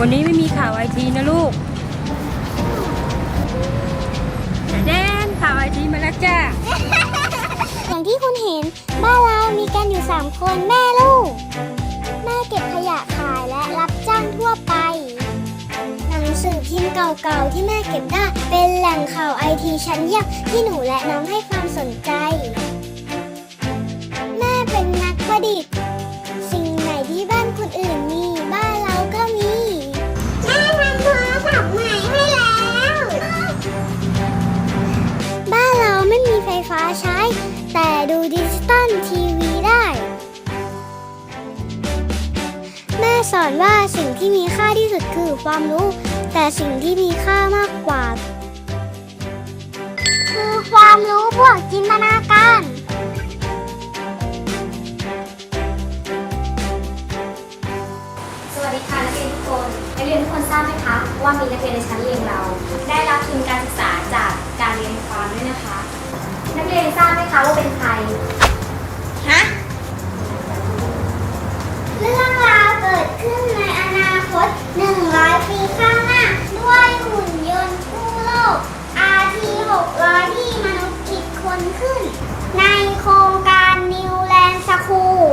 วันนี้ไม่มีข่าวไอทีนะลูกแดนข่าวไอทีมาแล้วจ้า อย่างที่คุณเห็น บ้านเรามีกันอยู่ 3 คนแม่ลูก แม่เก็บขยะขายและรับจ้างทั่วไป หนังสือพิมพ์เก่าๆ ที่แม่เก็บได้ เป็นแหล่งข่าวไอทีชั้นเยี่ยมที่หนูและน้องให้ความสนใจ สอนว่าสิ่งที่มีค่าที่สุดคือความรู้ แต่สิ่งที่มีค่ามากกว่า คือความรู้บวกจินตนาการสวัสดีค่ะนักเรียนทุกคนนักเรียนทุกคนทราบไหมคะว่ามีนักเรียนในชั้นเรียนเรา ได้รับทุนการศึกษาจาก ขึ้น ในโครงการ New Land School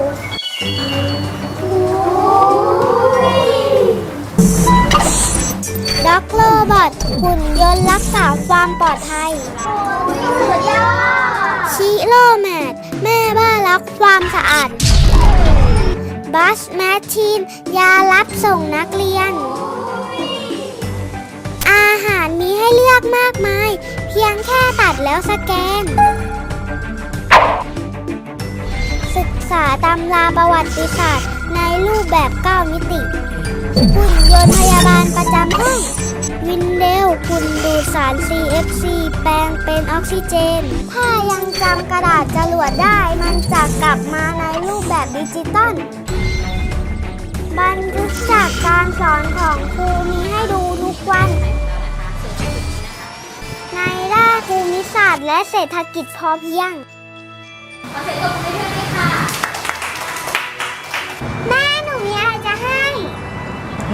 ด็อกโรบอทหุ่นยนต์รักษาความปลอดภัยชิโรแมทแม่บ้านรักความสะอาดบัสแมชชีนยารับส่งนักเรียน อาหารมีให้เลือกมากมาย เพียงแค่ตัดแล้วสแกน ษาตำราประวัติศาสตร์ ในรูปแบบ 9 มิติหุ่นยนต์พยาบาลประจำห้องวินเดลหุ่นดูดสาร CFC แปลงเป็นออกซิเจน ถ้ายังจำกระดาษจรวดได้มันจะกลับมาในรูปแบบดิจิตอลบันทึกจากการสอนของครูมีให้ดูทุกวัน ในด้านภูมิศาสตร์และเศรษฐกิจพอเพียง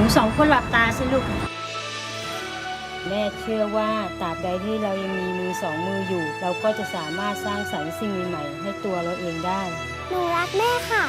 นูสองคนหลับตาสิลูก แม่เชื่อว่าตราบใดที่เรายังมีมือสองมืออยู่ เราก็จะสามารถสร้างสรรค์สิ่งใหม่ๆให้ตัวเราเองได้ หนูรักแม่ค่ะ